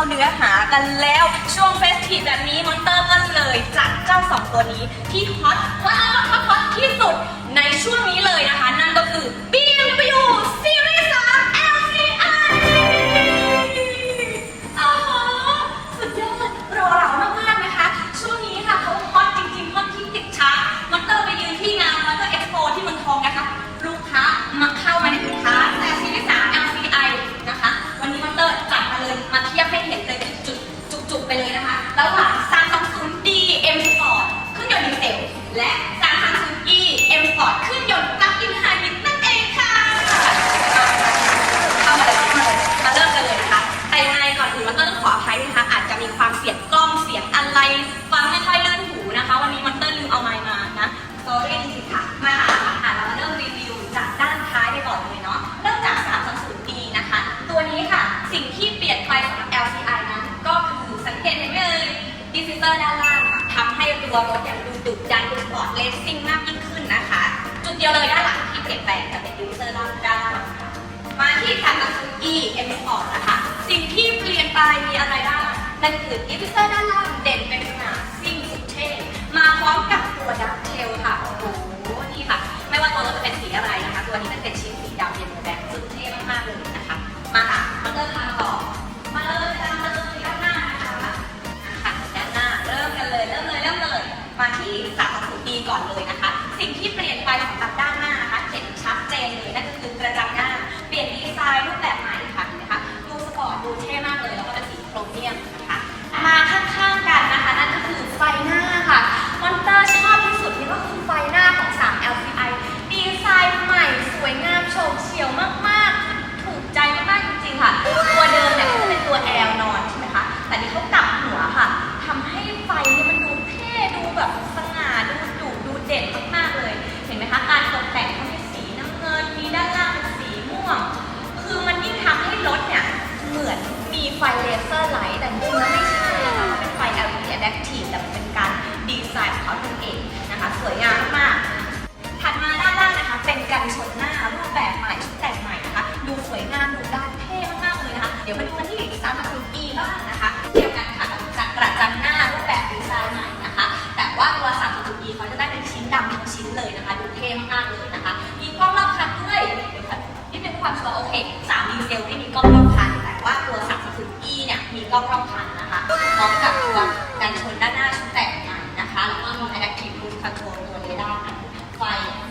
าเนื้อหากันแล้ว ช่วงเฟสทีฟแบบนี้มอนเตอร์ก็เลยจัดเจ้าสองตัวนี้ที่ฮอตฮอตฮอตฮอตฮอตที่สุดในช่วงนี้เลยนะคะ ซูกิเอ็มสปอร์ตนะคะ สิ่งที่เปลี่ยนไปมีอะไรบ้างนั่นคือดิฟฟิเซอร์ด้านล่างเด่นเป็นสง่าซิ่งสุดเท่มาพร้อมกับตัวดักเทลค่ะ อีเนี่ยมีกล้องรอบคันนะคะพร้อมกับตัวกันชนด้านหน้าชุดแต่งใหม่นะคะแล้วก็มี Adaptive Cruise Control ตัวเรดาร์ไฟ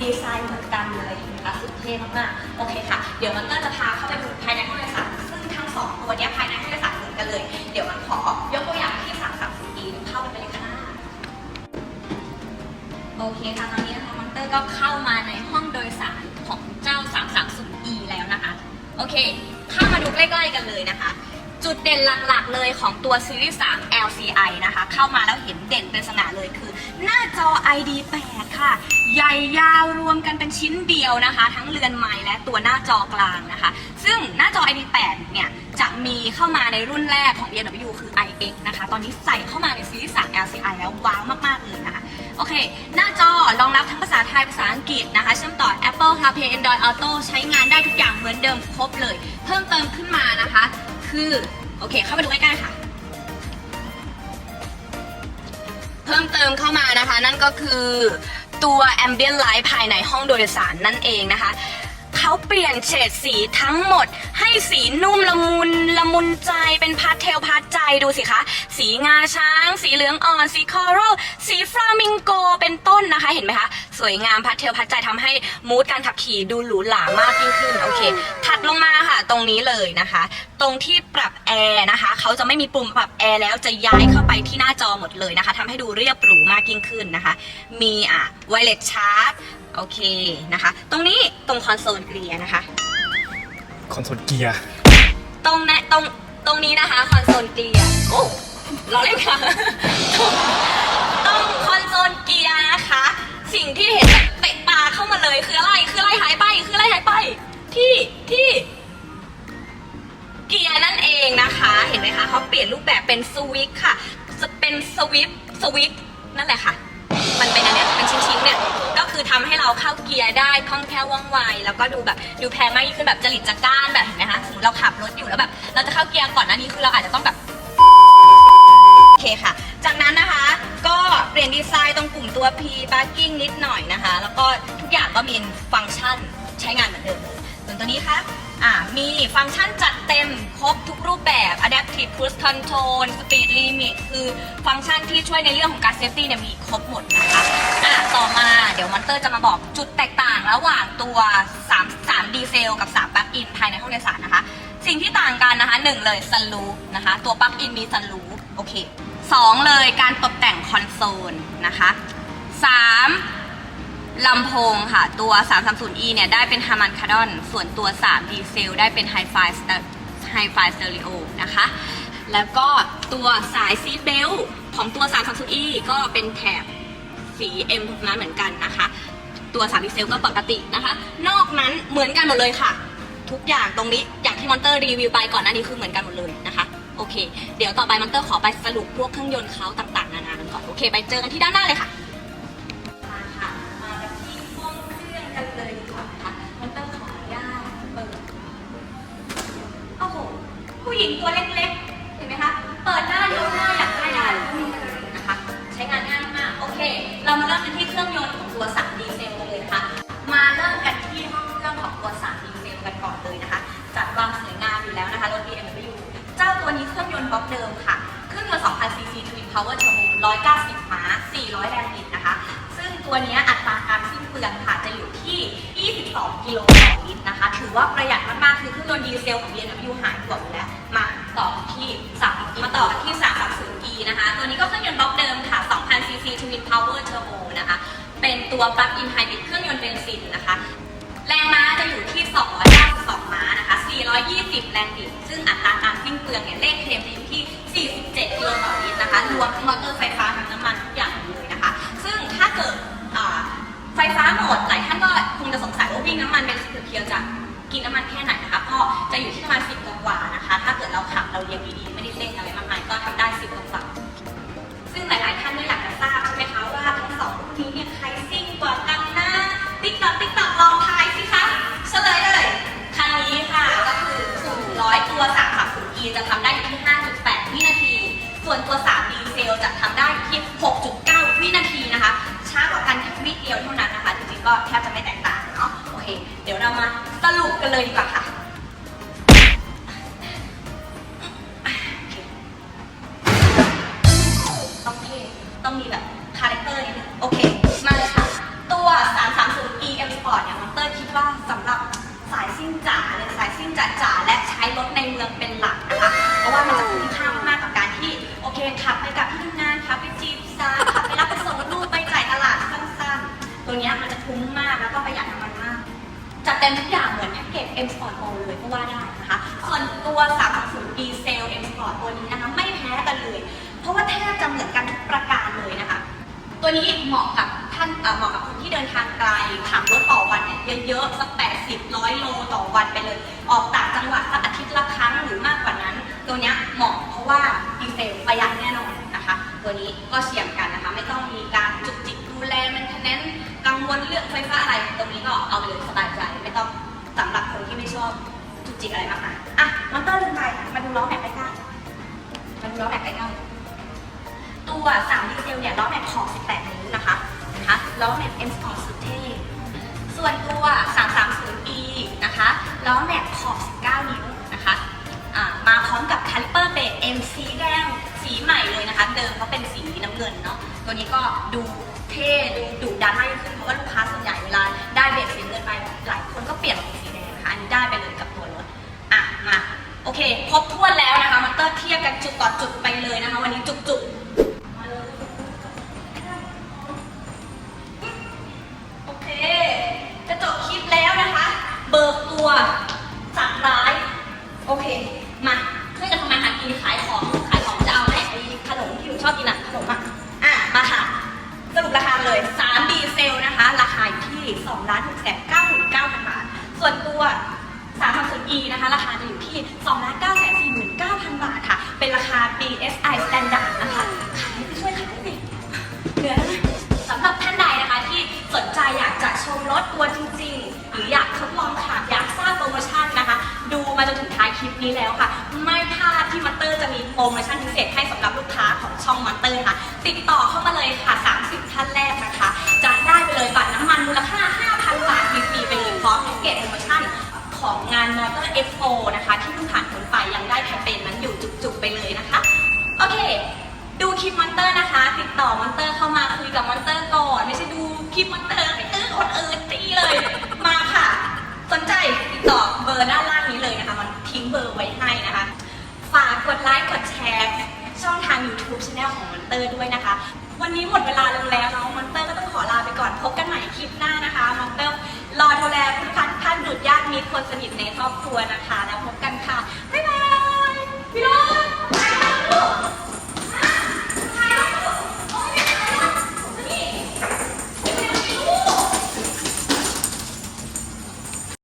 ดีไซน์เหมือนกันเลยนะคะสุดเท่มากๆโอเคค่ะ เดี๋ยวมันก็จะพาเข้าไปดูภายในห้องโดยสารซึ่งทั้งสองตัวนี้ภายในห้องโดยสารเหมือนกันเลย เดี๋ยวมันขอยกตัวอย่างที่3 3 4 e เข้าไปเลยค่ะโอเคค่ะตอนนี้นะคะมอนเตอร์ก็เข้ามาในห้องโดยสารของเจ้า 330e แล้วนะคะ โอเค เข้ามาดูใกล้ๆกันเลยนะคะ จุดเด่นหลักๆเลยของตัวซีรีส์3 LCI นะคะ เข้ามาแล้วเห็นเด่นเป็นสง่าเลยคือ หน้าจอ ID 8 ค่ะ ใหญ่ยาวรวมกันเป็นชิ้นเดียวนะคะ ทั้งเรือนไม้และตัวหน้าจอกลางนะคะ ซึ่งหน้าจอ ID 8 เนี่ย จะมีเข้ามาในรุ่นแรกของ BMW คือ iX นะคะ ตอนนี้ใส่เข้ามาในซีรีส์3 LCI แล้วว้าวมากๆเลยนะคะโอเค หน้าจอรองรับทั้งภาษาไทย ภาษาอังกฤษนะคะ เชื่อมต่อ Apple CarPlay Android Auto ใช้งานได้ทุกอย่างเหมือนเดิมครบเลย เพิ่มเติมขึ้นมานะคะ คือ โอเค เข้าไปดูใกล้ๆค่ะ เพิ่มเติมเข้ามานะคะ นั่นก็คือตัว Ambient Light ภายในห้องโดยสารนั่นเองนะคะ เขาเปลี่ยนเฉดสีทั้งหมด ให้สีนุ่มละมุนละมุนใจเป็นพาสเทลพาสใจดูสิคะ สีงาช้าง สีเหลืองอ่อน สีคอรัลสีฟลามิงโกเป็นต้นนะคะเห็นไหมคะ สวยงามพาสเทลพาสใจทำให้มูดการขับขี่ดูหรูหรามากยิ่งขึ้นโอเค ถัดลงมาค่ะตรงนี้เลยนะคะ ตรงที่ปรับแอร์นะคะเขาจะไม่มีปุ่มปรับแอร์แล้วจะย้ายเข้าไปที่หน้าจอหมดเลยนะคะทำให้ดูเรียบหรูมากยิ่งขึ้นนะคะ มีอะไวเลสชาร์จ โอเคนะคะ ตรงนี้ตรงคอนโซลเกลียร์นะคะ คอนโซลเกียร์ ตรงนะตรงตรงนี้นะคะคอนโซลเกียร์โอ้เราเล่นค่ะตรงคอนโซลเกียร์นะคะ สิ่งที่เห็นแบบเตะตาเข้ามาเลยคืออะไรคืออะไรหายไปคืออะไรหายไป ที่ที่เกียร์นั่นเองนะคะ เห็นไหมคะเขาเปลี่ยนรูปแบบเป็นสวิตช์ค่ะจะเป็นสวิปสวิตช์นั่นแหละค่ะ มันเป็นอันเนี้ยเป็นชิ้นๆเนี่ยก็คือ ทำให้เราเข้าเกียร์ได้คล่องแคล่วว่องไว แล้วก็ดูแบบดูแพงมากยิ่งขึ้นแบบจริตจักร้านแบบเห็นไหมคะสมมติเราขับรถอยู่แล้วแบบ เราจะเข้าเกียร์ก่อนหน้านี้คือเราอาจจะต้องแบบโอเคค่ะ จากนั้นนะคะก็เปลี่ยนดีไซน์ตรงกลุ่มตัว P parking นิดหน่อยนะคะ แล้วก็ทุกอย่างก็มีฟังก์ชันใช้งานเหมือนเดิมส่วนตัวนี้ค่ะอ่ามีฟังก์ชันจัดเต็มครบทุกรูปแบบ adaptive cruise control speed limit คือฟังก์ชันที่ช่วยในเรื่องของการ safety เนี่ยมีครบหมดนะคะอะต่อมา เดี๋ยวมอนเตอร์จะมาบอกจุดแตกต่างระหว่างตัว3 3ดีเซลกับ3ปลั๊กอินภายในห้องโดยสารนะคะ สิ่งที่ต่างกันนะคะหนึ่งเลยซันรูฟนะคะ ตัวปลั๊กอินมีซันรูฟโอเคสองเลยการตกแต่งคอนโซลนะคะสามลำโพงค่ะ ตัว 330e เนี่ย ได้เป็นฮาร์มันคาร์ดอน ส่วนตัว3ดีเซลได้เป็นไฮไฟไฮไฟสเตอริโอนะคะ แล้วก็ตัวสายซีเบลของตัว 330e ก็เป็นแถบ สี M นั้นเหมือนกันนะคะ ตัว3ดีเซลก็ปกตินะคะ นอกนั้นเหมือนกันหมดเลยค่ะ ทุกอย่างตรงนี้อย่างที่มอนเตอร์รีวิวไปก่อนหน้านี้คือเหมือนกันหมดเลยนะคะโอเค เดี๋ยวต่อไปมอนเตอร์ขอไปสรุปพวกเครื่องยนต์เขาต่างๆนานากันก่อนโอเค ไปเจอกันที่ด้านหน้าเลยค่ะมาค่ะมาที่ห้องเครื่องกันเลยดีกว่านะคะมอนเตอร์ขออนุญาตเปิดโอ้โหผู้หญิงตัวเล็ก เลยนะคะ จัดวางสวยงามอยู่แล้วนะคะรถ BMW เจ้าตัวนี้เครื่องยนต์บล็อกเดิมค่ะ เครื่องยนต์ 2,000 cc Twin Power Turbo 190 ม้า 400 แรงบิดนะคะ ซึ่งตัวนี้อัตราการสิ้นเปลืองค่ะ จะอยู่ที่ 22 กิโลต่อลิตรนะคะ ถือว่าประหยัดมากๆ คือเครื่องยนต์ดีเซลของ BMW หายห่วงอยู่แล้ว มาต่อที่3มาต่อกันที่ 330e นะคะ ตัวนี้ก็เครื่องยนต์บล็อกเดิมค่ะ 2,000 cc Twin Power Turbo นะคะ เป็นตัว Plug-in Hybrid เครื่องยนต์เบนซินนะคะ แรงม้าจะอยู่ที่292ม้านะคะ 420 แรงบิด ซึ่งอัตราการสิ้นเปลืองเนี่ยเลขเคลมอยู่ที่ 47 กิโลต่อลิตรนะคะ รวมทั้งมอเตอร์ไฟฟ้าทั้งน้ำมันทุกอย่างเลยนะคะ ซึ่งถ้าเกิดไฟฟ้าหมด หลายท่านก็คงจะสงสัยว่าวิ่งน้ำมันเป็นสิบเพียวจะกินน้ำมันแค่ไหนนะคะ ก็จะอยู่ที่ประมาณ 10 กว่าๆนะคะ ถ้าเกิดเราขับเราเลี้ยงดีๆไม่ได ตัว3ดีเซลจะทำได้ที่6.9 วินาทีนะคะ ช้ากว่ากันแค่วิเดียวเท่านั้นนะคะ จริงๆก็แทบจะไม่แตกต่างเนาะ โอเค เดี๋ยวเรามาสรุปกันเลยดีกว่าค่ะ M Sport Pro เลยก็ว่าได้นะคะ ส่วนตัว330ดีเซล M Sport ตัวนี้นะคะ ไม่แพ้กันเลย เพราะว่าแทบจะเหมือนกันทุกประการเลยนะคะ ตัวนี้เหมาะกับท่านเหมาะกับคนที่เดินทางไกลขับรถต่อวันเนี่ยเยอะๆสัก 80ร้อยโลต่อวันไปเลย ออกต่างจังหวัดสักอาทิตย์ละครั้งหรือมากกว่านั้น ตัวนี้เหมาะเพราะว่าดีเซลประหยัดแน่นอนนะคะ ตัวนี้ก็เฉียบกันนะคะ ไม่ต้องมีการจุกจิกดูแลแมนเนแนนกังวลเรื่องไฟฟ้าอะไร ตรงนี้ก็เอาไปเลยสบายใจไม่ต้อง สำหรับคนที่ไม่ชอบจุกจิกอะไรมากมายอะมอนเตอร์ลืมไปมาดูล้อแม็กใกล้ๆมาดูล้อแม็กใกล้ๆตัว3ดีเซลเนี่ยล้อแม็กขอบ18 นิ้วนะคะนะคะล้อแม็ก M Sport สุดเท่ส่วนตัว 330e นะคะล้อแม็กขอบ19 นิ้วนะคะอ่ามาพร้อมกับคาลิเปอร์เบรก M สีแดงสีใหม่เลยนะคะ เดิมเขาเป็นสีน้ำเงินเนาะตัวนี้ก็ดูเท่ดูดุดันมากยิ่งขึ้นเพราะว่าลูกค้าส่วนใหญ่เวลาได้เบรกสีเงินไปหลายคนก็เปลี่ยน ได้ไปเลยกับตัวรถอะมาโอเคครบถ้วนแล้วนะคะมันเตอร์เทียบกันจุดต่อจุดไปเลยนะคะ วันนี้จุกๆโอเคจะจบคลิปแล้วนะคะ เบิกตัว นี้แล้วค่ะ ไม่พลาดที่มัตเตอร์จะมีโปรโมชั่นพิเศษให้สำหรับลูกค้าของช่องมอนเตอร์ค่ะ ติดต่อเข้ามาเลยค่ะ 30 ท่านแรกนะคะ จะได้ไปเลยบัตรน้ำมันมูลค่า 5,000 บาทฟรีไปเลยพร้อมแพ็กเกจโปรโมชั่นของงานมอเตอร์เอ็กโนะคะ ที่เพิ่งผ่านพ้นไปยังได้แคมเปญนั้นอยู่จุกๆไปเลยนะคะ โอเค ดูคลิปมอนเตอร์นะคะ ติดต่อมอนเตอร์เข้ามาคุยกับมอนเตอร์ก่อน ไม่ใช่ดูคลิปมอนเตอร์ไปตื้อคนอื่นตีเลยมาค่ะ สนใจติดต่อเบอร์ด้านล่างนี้เลยนะคะ มันทิ้งเบอร์ไว้ให้นะคะ ฝากกดไลค์กดแชร์ช่องทาง YouTube Channel ของมอนเตอร์ด้วยนะคะ วันนี้หมดเวลาลงแล้วน้องมอนเตอร์ก็ต้องขอลาไปก่อนพบกันใหม่คลิปหน้านะคะมอนเตอร์รอดูแลผู้ทุกท่านท่านดุดญาติมีคนสนิทในครอบครัวนะคะแล้วพบ